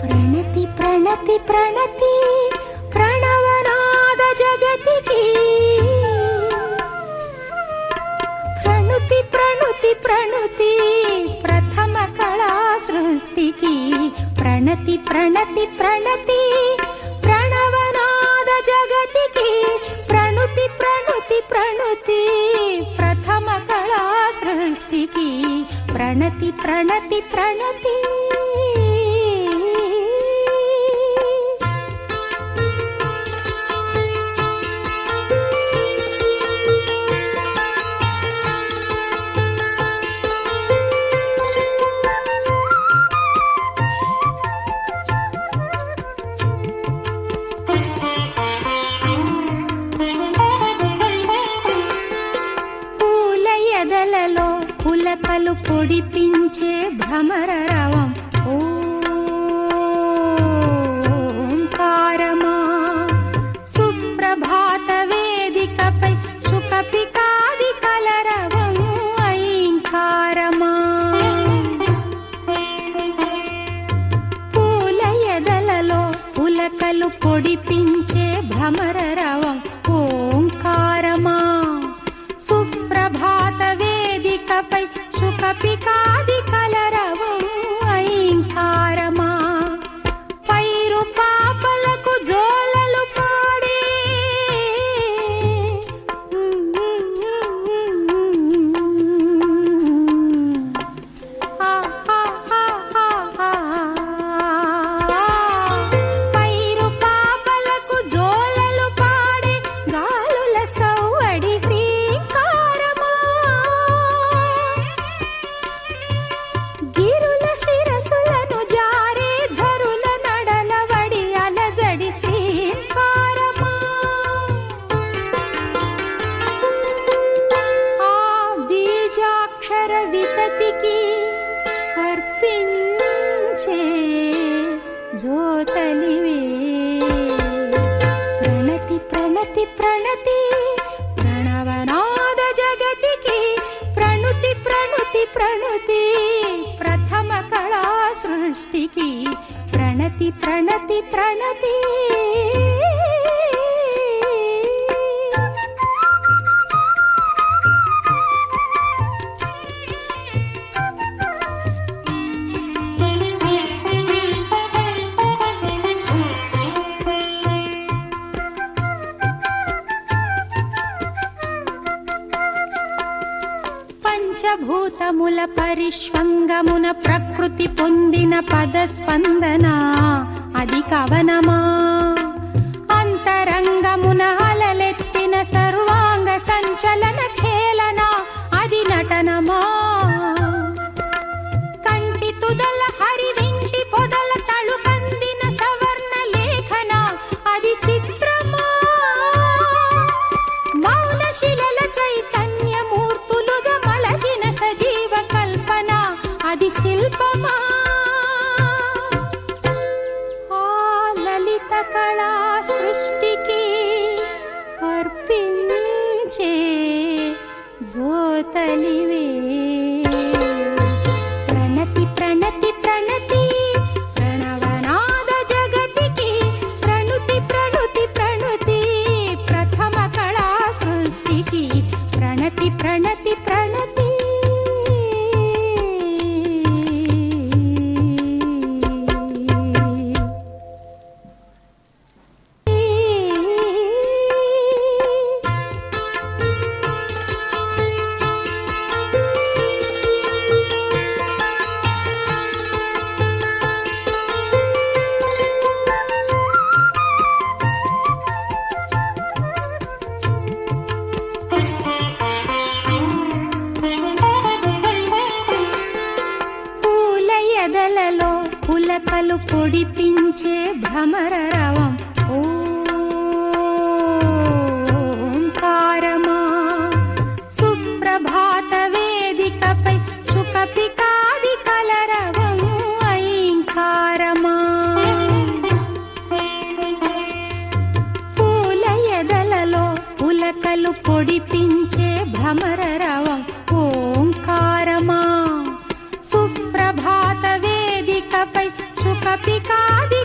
प्रणति प्रणति प्रणति प्रणवनाद जगति प्रणुति प्रणुति प्रणुति प्रथम कला सृष्टिकी। प्रणति प्रणति प्रणति प्रणवनाद जगति के प्रणुति प्रणुति प्रणोति प्रथम कला सृष्टिकी। प्रणति प्रणति प्रणति। చిలకలు పొడిపించే భ్రమర రవం ఓంకారమా? సుప్రభాత వేదికపై సుఖపికాది కలరవం ఐంకారమా పూల ఎదలలో పులకలు పొడిపించే భ్రమర పై శుక కలరవం प्रणति प्रथमकला सृष्टिकी प्रणति प्रणति प्रणति। ప్రణతి పరిష్వంగమున ప్రకృతి పొందిన పద స్పందన అది కవనమా? అంతరంగమున అలలెత్తిన సర్వాంగ సంచలన శిల్పమా? ఆ లలిత కళా సృష్టికి అర్పించే జ్యోతలివే ప్రణతి ప్రణతి ప్రణతి ప్రణవనాద జగతికి ప్రణుతి ప్రణుతి ప్రణుతి ప్రథమ కళా సృష్టికి ప్రణతి ప్రణతి పులకలు పొడిపించే భ్రమర రవం ఓంకారమా? సుప్రభాత వేదికపై సుఖపికాది కలరవం ఐంకారమా పూల ఎదలలో పులకలు పొడిపించే భ్రమర ఓంకారమా సుప్రభాత వేదికపై సుఖపికాది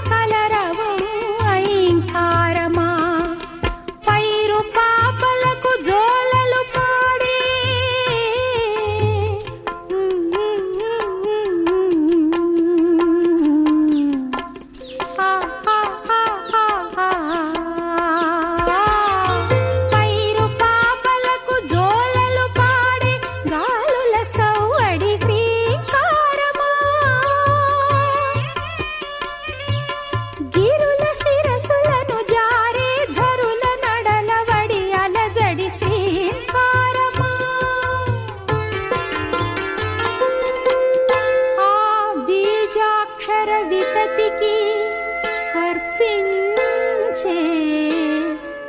अर्पणे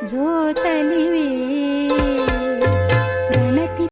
जो